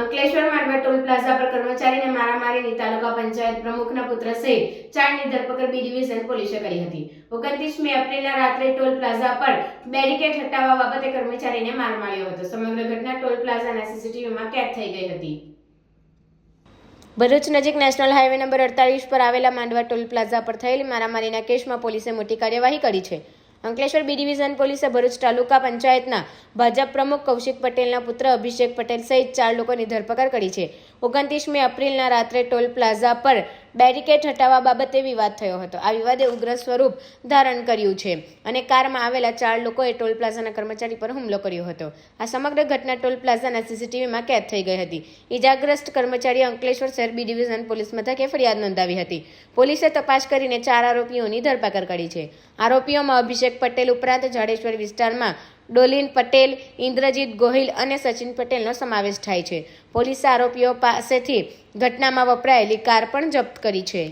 અંકલેશ્વર માંડવા toll plaza પર કર્મચારીને મારામારીની તાલુકા પંચાયત પ્રમુખના પુત્ર સહિત ચારની ધરપકડ બી ડિવિઝન પોલીસે કરી હતી. ઓગણત્રીસ મે એપ્રિલના રાત્રે ટોલ પ્લાઝા પર બેરિકેડ હટાવવા બાબતે કર્મચારીને માર માર્યો હતો. સમગ્ર ઘટના ટોલ પ્લાઝાના સીસીટીવીમાં કેદ થઈ ગઈ હતી. ભરૂચ નજીક નેશનલ હાઈવે નંબર અડતાલીસ પર આવેલા માંડવા ટોલ પ્લાઝા પર થયેલી મારામારીના કેસમાં પોલીસે મોટી કાર્યવાહી કરી છે. અંકલેશ્વર બી ડિવિઝન પોલીસે ભરૂચ તાલુકા પંચાયતના ભાજપ પ્રમુખ કૌશિક પટેલના પુત્ર અભિષેક પટેલ સહિત ચાર લોકોની ધરપકડ કરી છે. ઓગણત્રીસમી એપ્રિલના રાત્રે ટોલ પ્લાઝા પર બેરિકેડ હટાવવા બાબતે વિવાદ થયો હતો. આ વિવાદે ઉગ્ર સ્વરૂપ ધારણ કર્યું છે અને કારમાં આવેલા ચાર લોકોએ ટોલ પ્લાઝાના કર્મચારી પર હુમલો કર્યો હતો. આ સમગ્ર ઘટના ટોલ પ્લાઝાના સીસીટીવીમાં કેદ થઈ ગઈ હતી. ઇજાગ્રસ્ત કર્મચારીએ અંકલેશ્વર શહેર બી ડિવિઝન પોલીસ મથકે ફરિયાદ નોંધાવી હતી. પોલીસે તપાસ કરીને ચાર આરોપીઓની ધરપકડ કરી છે. આરોપીઓમાં અભિષેક પટેલ ઉપરાંત જાડેશ્વર વિસ્તારમાં ડોલીન પટેલ, ઇન્દ્રજીત ગોહિલ અને સચિન પટેલનો સમાવેશ થાય છે. પોલીસે આરોપીઓ પાસેથી ઘટનામાં વપરાયેલી કાર પણ જપ્ત કરી છે.